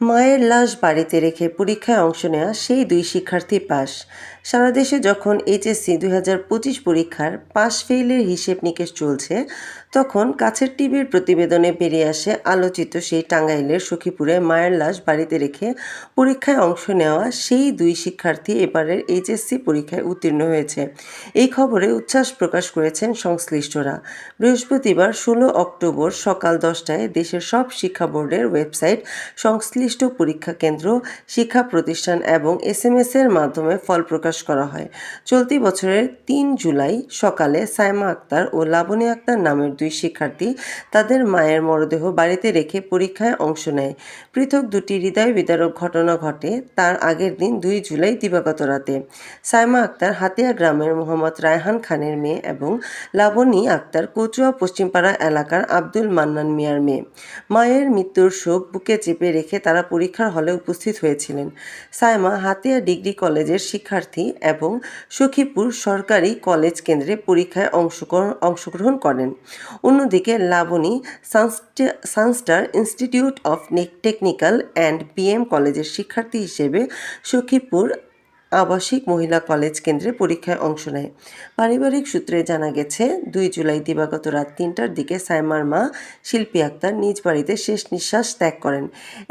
মায়ের লাশ বাড়িতে রেখে পরীক্ষায় অংশ নেওয়া সেই দুই শিক্ষার্থী পাস। সারা দেশে যখন এইচএসসি দুই হাজার পঁচিশ পরীক্ষার পাস ফেইলের হিসেব নিকেশ চলছে, তখন কাছের টিভির প্রতিবেদনে বেরিয়ে আসে আলোচিত সেই টাঙ্গাইলের সখীপুরে মায়ের লাশ বাড়িতে রেখে পরীক্ষায় অংশ নেওয়া সেই দুই শিক্ষার্থী এবারের এইচএসসি পরীক্ষায় উত্তীর্ণ হয়েছে। এই খবরে উচ্ছ্বাস প্রকাশ করেছেন সংশ্লিষ্টরা। বৃহস্পতিবার ষোলো অক্টোবর সকাল দশটায় দেশের সব শিক্ষা বোর্ডের ওয়েবসাইট সংশ্লিষ্ট পরীক্ষা কেন্দ্র, শিক্ষা প্রতিষ্ঠান এবং এসএমএস এর মাধ্যমে ফল প্রকাশ করা হয়। চলতি বছরের তিন জুলাই সকালে সাইমা আক্তার ও লাবণী আক্তার নামের দুই শিক্ষার্থী তাদের মায়ের মরদেহ বাড়িতে রেখে পরীক্ষায় অংশ নেয়। পৃথক দুটি হৃদয় বিদারক ঘটনা ঘটে তার আগের দিন দুই জুলাই দিবাগত রাতে। সাইমা আক্তার হাতিয়া গ্রামের মোহাম্মদ রায়হান খানের মেয়ে এবং লাবণী আক্তার কচুয়া পশ্চিমপাড়া এলাকার আব্দুল মান্নান মিয়ার মেয়ে। মায়ের মৃত্যুর শোক বুকে চেপে রেখে তারা পরীক্ষার হলে উপস্থিত হয়েছিলেন। সাইমা হাতিয়া ডিগ্রি কলেজের শিক্ষার্থী এবং সখীপুর সরকারি কলেজ কেন্দ্রে পরীক্ষায় অংশগ্রহণ করেন। অন্যদিকে Labani সানস্টে- Sunstar Institute of Technical and BM কলেজের শিক্ষার্থী হিসেবে সখীপুর আবাসিক মহিলা কলেজ কেন্দ্রে পরীক্ষায় অংশ নেয়। পারিবারিক সূত্রে জানা গেছে, দুই জুলাই দিবাগত রাত তিনটার দিকে সাইমার মা শিল্পী আক্তার নিজ বাড়িতে শেষ নিঃশ্বাস ত্যাগ করেন।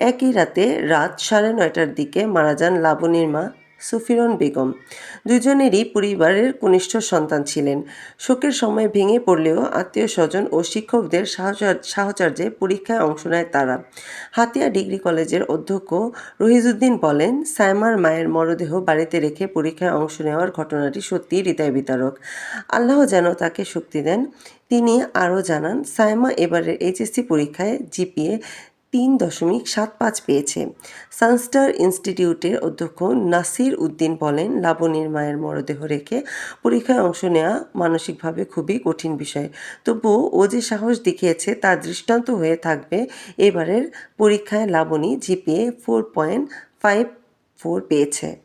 একই রাতে রাত সাড়ে নয়টার দিকে মারা যান লাবণীর মা। সুফিরন বেগম। দুজনেরই পরিবারের কনিষ্ঠ সন্তান ছিলেন। শোকের সময় ভেঙে পড়লেও আত্মীয় স্বজন ও শিক্ষকদের সাহচর- সাহচর্যে পরীক্ষায় অংশ নেয় তারা। হাতিয়া ডিগ্রি কলেজের অধ্যক্ষ রহিজুদ্দিন বলেন, সাইমার মায়ের মরদেহ বাড়িতে রেখে পরীক্ষায় অংশ নেওয়ার ঘটনাটি সত্যিই হৃদয় বিতারক আল্লাহ যেন তাকে শক্তি দেন। তিনি আরও জানান, সাইমা এবারের এইচএসসি পরীক্ষায় জিপিএ তিন দশমিক সাত পাঁচ পেয়েছে। সানস্টার ইনস্টিটিউটের অধ্যক্ষ নাসির উদ্দিন বলেন, লাবণীর মায়ের মরদেহ রেখে পরীক্ষায় অংশ নেওয়া মানসিকভাবে খুবই কঠিন বিষয়। তবুও ও যে সাহস দেখিয়েছে তার দৃষ্টান্ত হয়ে থাকবে। এবারের পরীক্ষায় Labani GPA four point five four পেয়েছে।